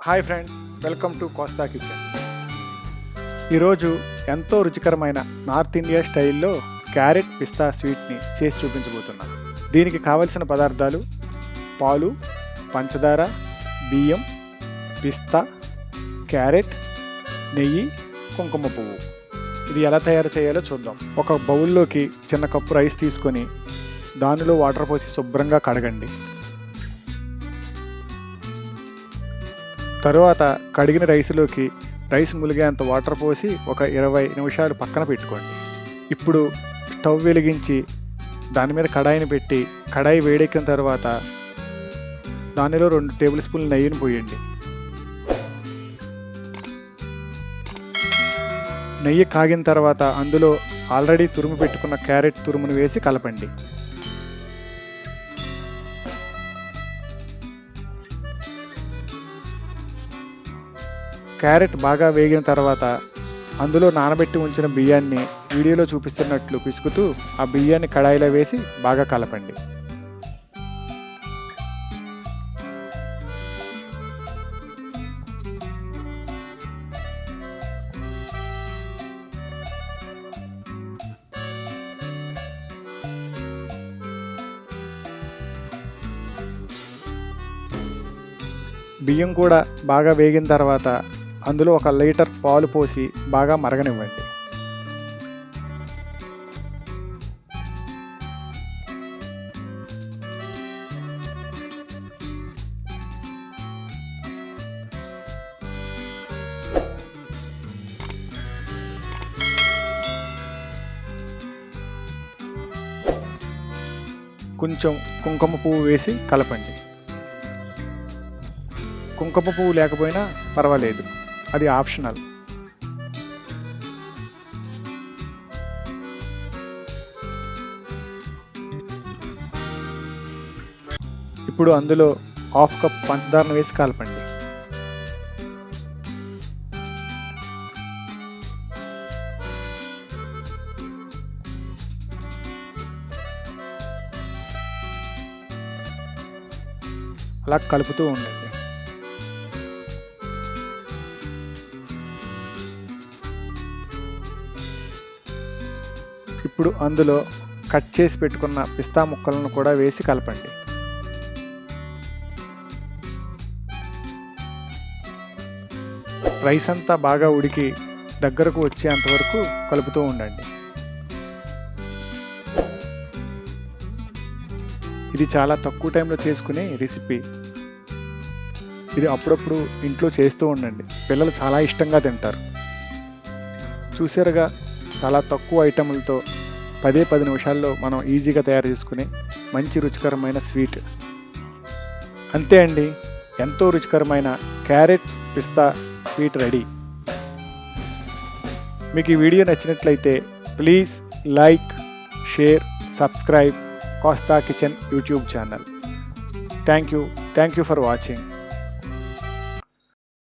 Hi friends welcome to Kosta kitchen. ఈరోజు ఎంతో రుచికరమైన నార్త్ ఇండియా స్టైల్లో క్యారెట్ పిస్తా స్వీట్ని చేసి చూపించబోతున్నాం. దీనికి కావలసిన పదార్థాలు పాలు పంచదార బియ్యం పిస్తా క్యారెట్ నెయ్యి కుంకుమ పువ్వు. ఇది ఎలా తయారు చేయాలో చూద్దాం. ఒక బౌల్లోకి చిన్న కప్పు రైస్ తీసుకొని దానిలో వాటర్ పోసి శుభ్రంగా కడగండి. తరువాత కడిగిన రైస్లోకి రైస్ ములిగేంత వాటర్ పోసి ఒక ఇరవై నిమిషాలు పక్కన పెట్టుకోండి. ఇప్పుడు స్టవ్ వెలిగించి దాని మీద కడాయిని పెట్టి కడాయి వేడెక్కిన తర్వాత దానిలో రెండు టేబుల్ స్పూన్లు నెయ్యిని పోయండి. నెయ్యి కాగిన తర్వాత అందులో ఆల్రెడీ తురుము పెట్టుకున్న క్యారెట్ తురుమును వేసి కలపండి. క్యారెట్ బాగా వేగిన తర్వాత అందులో నానబెట్టి ఉంచిన బియ్యాన్ని వీడియోలో చూపిస్తున్నట్లు పిసుకుతూ ఆ బియ్యాన్ని కడాయిలో వేసి బాగా కలపండి. బియ్యం కూడా బాగా వేగిన తర్వాత అందులో ఒక లీటర్ పాలు పోసి బాగా మరగనివ్వండి. కొంచెం కుంకుమ పువ్వు వేసి కలపండి. కుంకుమ పువ్వు లేకపోయినా పర్వాలేదు. అది ఆప్షనల్. ఇప్పుడు అందులో హాఫ్ కప్ పంచదారను వేసి కలపండి. అలా కలుపుతూ ఉండండి. ఇప్పుడు అందులో కట్ చేసి పెట్టుకున్న పిస్తా ముక్కలను కూడా వేసి కలపండి. రైస్ అంతా బాగా ఉడికి దగ్గరకు వచ్చేంత వరకు కలుపుతూ ఉండండి. ఇది చాలా తక్కువ టైంలో చేసుకునే రెసిపీ. ఇది అప్పుడప్పుడు ఇంట్లో చేస్తూ ఉండండి. పిల్లలు చాలా ఇష్టంగా తింటారు. చూసారుగా చాలా తక్కువ ఐటెంలతో పదే పది నిమిషాల్లో మనం ఈజీగా తయారు చేసుకునే మంచి రుచికరమైన స్వీట్. అంతే అండి ఎంతో రుచికరమైన క్యారెట్ పిస్తా స్వీట్ రెడీ. మీకు ఈ వీడియో నచ్చినట్లయితే please like share subscribe Kosta kitchen YouTube channel. Thank you thank you for watching.